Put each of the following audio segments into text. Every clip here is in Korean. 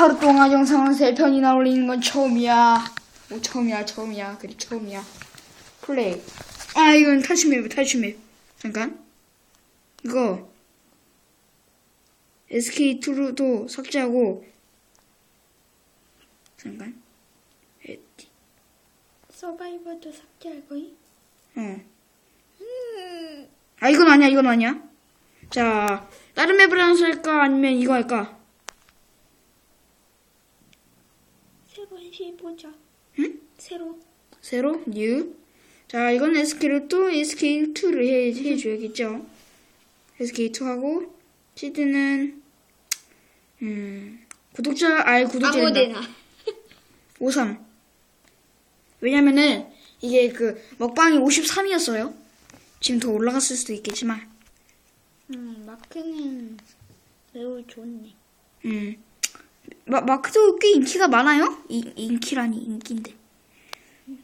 하루 동안 영상을 세 편이나 올리는 건 처음이야. 뭐 처음이야, 처음이야. 그래, 처음이야. 플레이. 아, 이건 탈춤맵, 탈춤맵. 잠깐. 이거 SK2도 삭제하고 잠깐. 에디. 서바이벌도 삭제할 거임? 어. 음, 아, 이건 아니야, 이건 아니야. 자, 다른 맵을 하나 할까? 아니면 이거 할까? 새로 해보자. 응? 새로. 새로? 뉴. 자, 이건 SK를 또 SK2를 해, 해줘야겠죠. SK2 하고, 시드는, 음, 구독자, 알, 구독자. 아무데나. 53. 왜냐면은, 이게 그, 먹방이 53이었어요. 지금 더 올라갔을 수도 있겠지만, 음, 마크는 매우 좋네. 음. 마, 마크도 꽤 인기가 많아요? 인, 인기라니, 인기인데.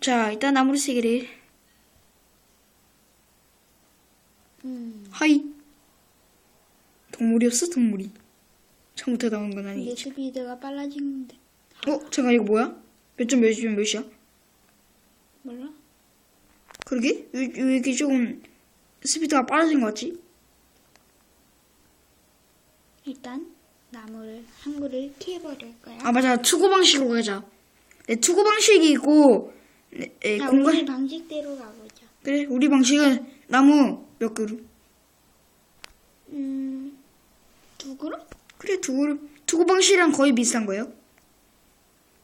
자, 일단 나무를 세 개를. 음, 하이. 동물이었어, 동물이. 처음부터 나온 건 이게 아니겠지. 스피드가 빨라지는데. 어, 잠깐, 이거 뭐야? 몇 점, 몇 점, 몇이야? 몰라? 그러게? 왜, 왜 이렇게 조금 스피드가 빨라진 것 같지? 일단 나무를 한 그루를 캐버릴 거야. 아, 맞아. 투구 방식으로 가자. 네, 투구 방식이 있고, 네, 네, 자, 공간. 우리 방식대로 가보자. 그래, 우리 방식은 나무 몇 그루? 음, 두 그루? 그래, 투구, 투구 방식이랑 거의 비슷한 거예요.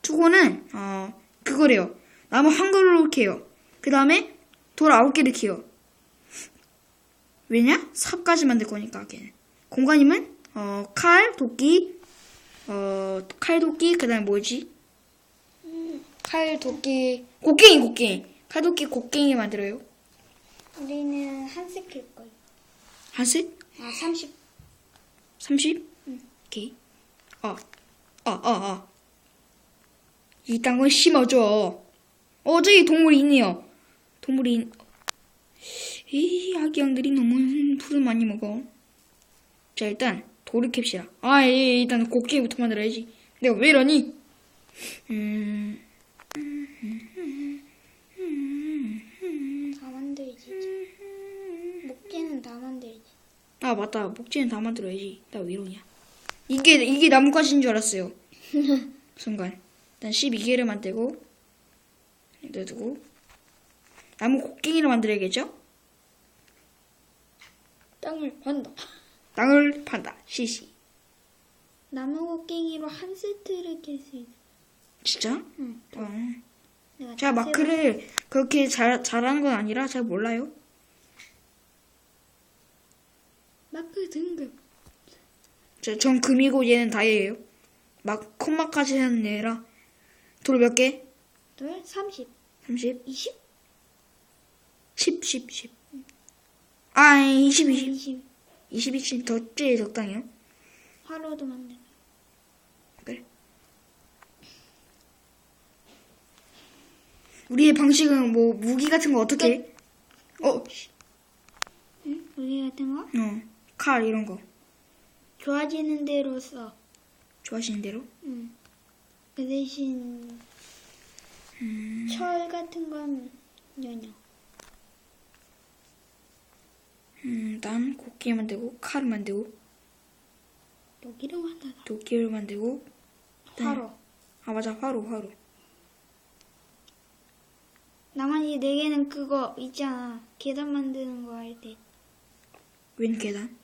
투구는, 어, 그거래요. 나무 한 그루를 캐요. 그 다음에 돌 아홉 개를 캐요. 왜냐? 삽까지 만들 거니까, 걔는. 공간이면, 어, 칼, 도끼, 어, 칼, 도끼, 그 다음에 뭐지? 칼, 도끼, 곡괭이, 곡괭이. 칼, 도끼, 곡괭이 만들어요. 우리는 한색 캘 거야. 한 셋? 아, 30. 30? 오케이. 어, 어, 어, 어. 이딴 건 심어줘. 어, 저기 동물이 있네요. 동물이, 있... 이 아기 양들이 너무 풀을 많이 먹어. 자, 일단, 돌을 캡시다. 아, 예, 예, 일단 곡괭이부터 만들어야지. 내가 왜 이러니? 음, 다 만들지. 목재는 다 만들지. 아, 맞다. 목재는 다 만들어야지. 나 왜 이러냐. 이게, 이게 나뭇가지인 줄 알았어요. 순간. 일단 12개를 만들고, 놔두고, 나무 곡괭이를 만들어야겠죠? 땅을 판다. 땅을 판다. 시시. 나무 곡괭이로 한 세트를 캘 수 있어. 진짜? 응. 어. 내가 제가 자세로- 마크를 그렇게 잘, 잘하는 건 아니라 잘 몰라요. 마크 등급. 저, 전 금이고 얘는 다이예요. 막, 콤마까지 하는 애라. 돌 몇 개? 둘, 30. 30? 20? 10, 10, 10. 아, 20, 20. 20. 20, 20. 더, 제일 적당해요. 화로도 만들. 그래. 우리의 방식은 뭐 무기 같은 거 어떻게 해? 어, 씨. 응? 우리 같은 거? 어, 칼 이런 거 좋아지는 대로 써. 좋아하시는 대로. 응. 그 대신 철 같은 건 연여. 음, 난 곡괭이 만들고 칼을 만들고 여기로 만들어. 도끼를 만들고 화로. 아 맞아 화로 화로. 나만이 네 개는 그거 있잖아. 계단 만드는 거 할 때. 웬 계단?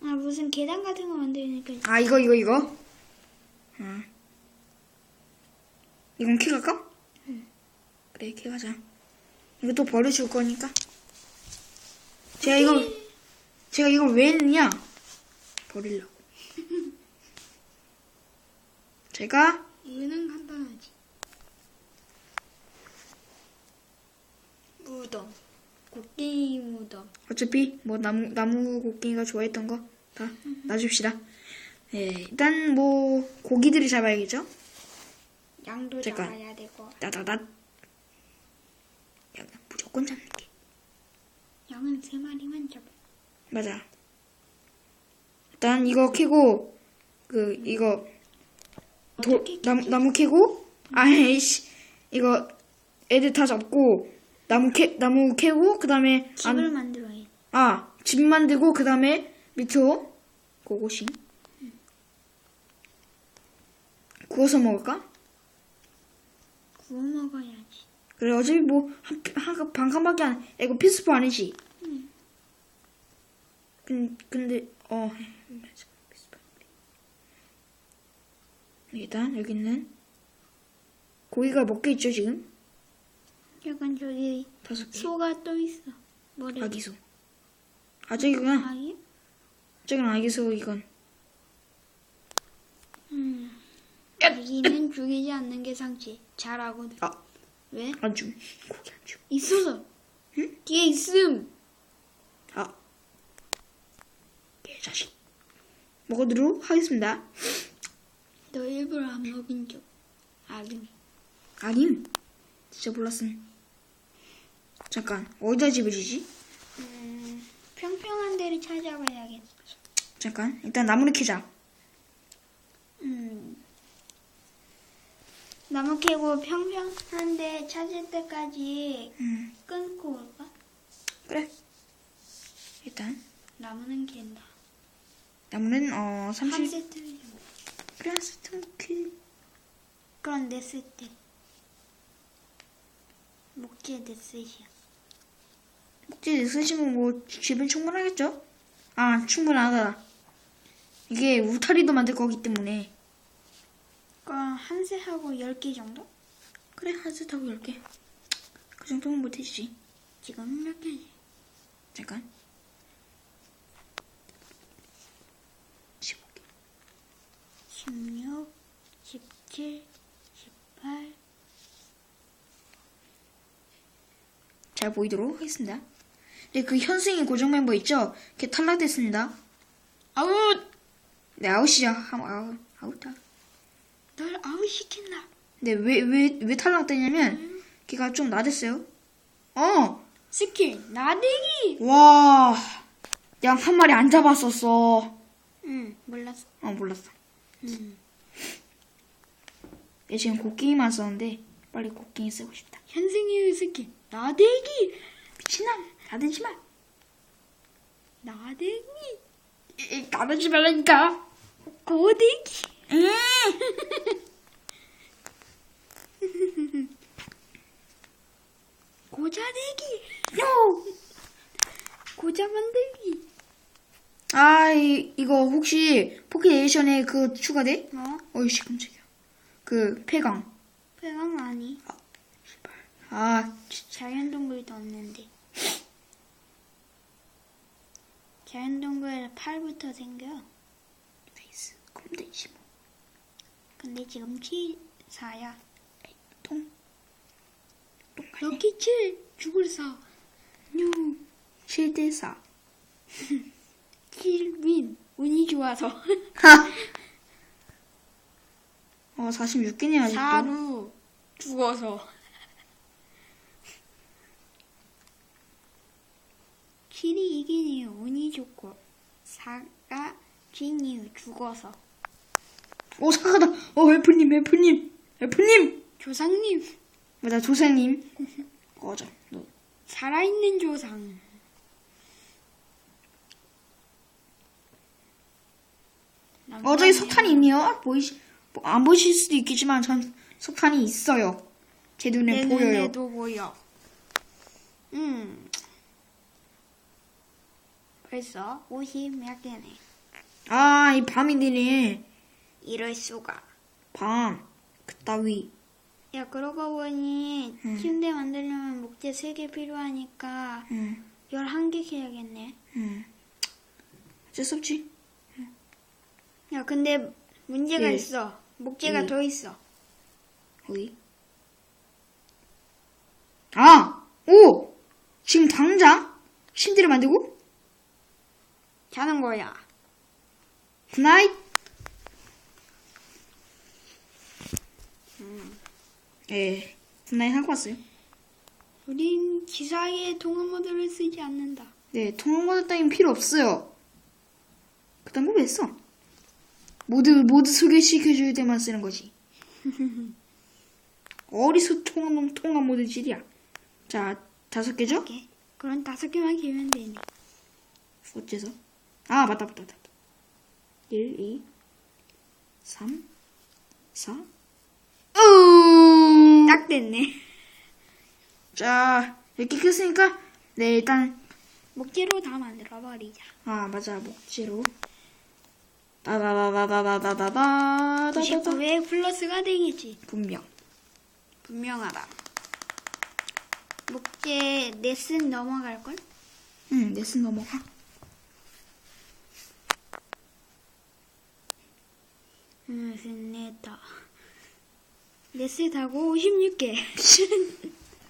아 무슨 계단 같은 거 만드니까 아 이거 이거 이거. 아 이건 키 갈까? 그래 키 가자. 이거 또 버려줄 거니까. 제가 이걸 제가 이걸 왜 했느냐? 버리려고. 제가 이거는 간단하지. 무덤. 곡괭이 무덤. 어차피 뭐 나무 나무 곡괭이가 좋아했던 거 다 놔줍시다. 네, 일단 뭐 고기들을 잡아야겠죠? 양도 잠깐. 잡아야 되고. 따다닥. 야, 무조건 잡는 게 양은 세 마리만 잡아. 맞아. 일단 이거 캐고 그 이거 도, 어떻게 나무, 나무 캐고, 아이씨, 이거 애들 다 잡고, 나무 캐, 나무 캐고, 그 다음에, 집을 만들어야 아, 집 만들고, 그 다음에 밑으로, 고고싱. 구워서 먹을까? 구워 먹어야지. 그래, 어차피 뭐, 한, 한, 반 칸밖에 안, 이거 필수품 아니지? 근, 근데, 어, 일단, 여기는, 고기가 몇 개 있죠, 지금? 약간 저기 다섯 개. 소가 또 있어. 뭐래? 아기소. 아, 저기구나. 아기? 저기는 아기소, 이건. 음. 아기는 죽이지 않는 게 상치. 잘하거든. 아, 왜? 안 줌. 고기 안 줌. 있어서. 뒤에 있음. 아. 개 자식. 먹어도록 하겠습니다. 너 일부러 안 먹은 적. 아기. 아님. 진짜 몰랐음. 잠깐, 어디다 집을 지지? 음, 평평한 데를 찾아봐야겠어. 잠깐, 일단 나무를 캐자. 음. 나무 캐고 평평한 데 찾을 때까지 음, 끊고 올까? 그래. 일단, 나무는 캔다. 나무는, 어, 한 30. 세트 정도. 그래, 스톤키. 그런 내 세트. 목재 내 셋이야. 목재 쓰시면 뭐, 집은 충분하겠죠? 아, 충분하다. 이게 울타리도 만들 거기 때문에. 그럼 한 세하고 열개 정도? 그래, 하트 타고 10개. 그 정도면 못해지지. 지금 몇 개지? 잠깐. 15개. 16, 17, 18. 잘 보이도록 하겠습니다. 네, 그 현승이 고정 멤버 있죠? 걔 탈락됐습니다. 아웃! 네, 아웃이죠. 한- 아웃, 아웃, 아웃. 널 아웃 시킨다. 근데 왜, 왜, 왜 탈락됐냐면, 걔가 좀 나댔어요. 어! 스킬 나대기. 와, 양 한 마리 안 잡았었어. 응 몰랐어. 어, 몰랐어. 응. 얘 지금 곡괭이만 썼는데, 빨리 곡괭이 쓰고 싶다. 현승이의 스킬 나대기. 미친놈, 나대지 마. 나대기. 이, 나대지 말라니까. 고대기. 음. 고자대기. 요! 고자 만들기. 아, 이, 이거 혹시 포켓에이션에 그 추가돼? 어? 어이씨, 깜짝이야. 그, 폐강. 배강 아니. 아, 자연동굴도 없는데. 자연동굴에 팔부터 생겨. 페이스. 그럼 되지 뭐. 근데 지금 7, 4야. 통. 똥 여기 7, 죽을 4. 뉴. 7대 4. 7, 윈. 운이 좋아서. 하! 어, 46개네, 아직도. 4루. 죽어서. 7이 이긴 이유 운이 좋고 4가 진 이유 죽어서 오, 사과다. 어, 웨프님, 웨프님. 웨프님! 조상님 맞아, 조사님. 꺼져, 너. 살아있는 조상 어, 저기 석탄이 있네요. 보이시, 뭐, 안 보이실 수도 있겠지만, 전 석탄이 있어요. 제 눈에 내 보여요. 눈에도 보여 음 벌써 50몇 개네 아, 이 밤이 되네. 이럴 수가 밤. 그따위. 야 그러고 보니 음. 침대 만들려면 목재 3개 필요하니까 응, 11개 캐야겠네 응. 어쩔 수 없지. 야 근데 문제가 예. 있어 목재가 예. 더 있어 어디? 아! 오! 지금 당장? 침대를 만들고? 자는 거야 굿나잇! 예, 굿나잇 하고 왔어요. 우린 기사에 동화 모드를 쓰지 않는다. 네, 통화 모드 따윈 필요 없어요. 그딴 거왜 써? 모두 모두 소개시켜줄 때만 쓰는 거지. 어디서 통한 통한 모드질이야. 자 다섯 개죠? 오케이. 그럼 다섯 개만 기면 되네. 어째서? 아 맞다 맞다 맞다. 1, 2, 3, 4. 우! 딱 됐네. 자 이렇게 켰으니까 네 일단 목재로 다 만들어 버리자. 아 맞아 목재로 다다다다다다다다다 99에 플러스가 되겠지. 분명 분명하다. 목재 넷은 넘어갈 걸? 응 레슨 넘어가 응, 셋넷다. 넷셋하고 56개.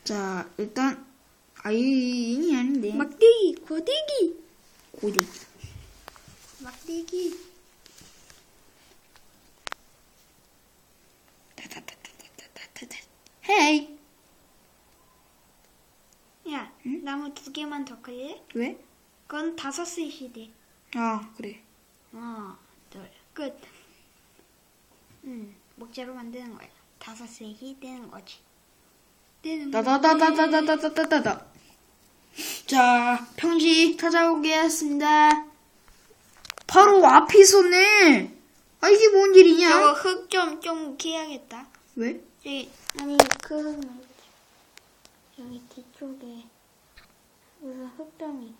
자 일단 아이인이 아닌데 막대기, 고데기. 고리 막대기. 헤이 야, 나무 두 개만 더 끌래? 왜? 그건 다섯 돼. 아 그래 하나, 둘, 끝. 응, 목재로 만드는 거야. 다섯 셋이 되는 거지. 되는 거지. 다다다다다다다다다다 자 평지 찾아오겠습니다 바로 있었네 아 이게 뭔 저거 일이냐 흙 좀, 좀 캐야겠다. 왜? 저기, 아니, 그. 여기 뒤쪽에. 무슨 흙덩이.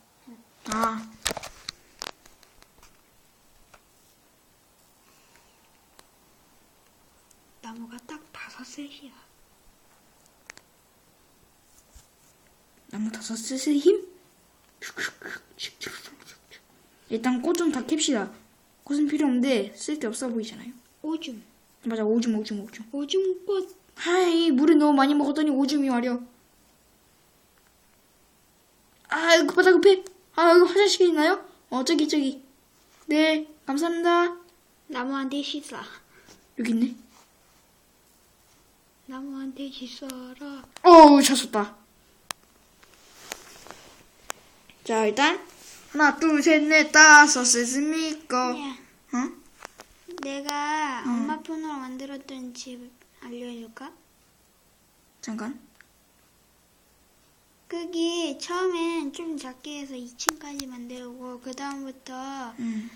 아 나무가 딱 다섯 셋이야. 나무 다섯 셋의 힘? 일단 꽃 좀 다 캡시다. 꽃은 필요 없는데 쓸데없어 보이잖아요. 오줌. 맞아 오줌 오줌 오줌. 오줌꽃. 하이 물을 너무 많이 먹었더니 오줌이 마려. 아 이거 급하다 급해. 아 여기 화장실 있나요? 어 저기 저기. 네 감사합니다. 나무한테 씻어. 여기 있네. 나무한테 씻어라. 어우 쳤었다. 자 일단 하나 둘 셋 넷 다섯 셋스미꺼. 야, 어? 내가 엄마 폰으로 만들었던 집 알려줄까? 잠깐. 거기 처음엔 좀 작게 해서 2층까지 만들고 그 다음부터 음.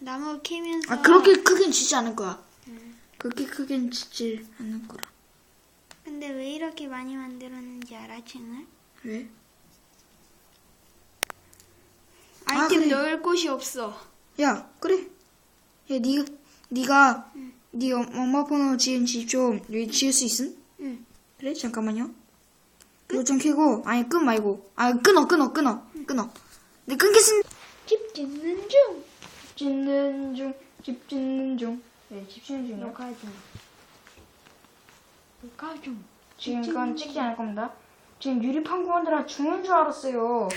나무 캐면서 아 그렇게 크긴 짓지 않을 거야. 음. 그렇게 크긴 짓지 않을 거라. 근데 왜 이렇게 많이 만들었는지 알아 층을? 왜? 아이템 그래. 넣을 곳이 없어 야 그래. 야 니가 니가 네 엄마 번호 지은 집좀 여기 지을 수 있음? 응 그래 잠깐만요. 이거 좀 캐고 아니 끈 말고 아 끊어 끊어 끊어 끊어. 네 끊겠습니다. 집 짓는 중 집 짓는 중, 집 짓는 중. 네, 집 짓는 중이요. 녹화 중 녹화 중 지금 이건 찍지 않을 겁니다. 지금 유리판구 만들어 죽는 줄 알았어요.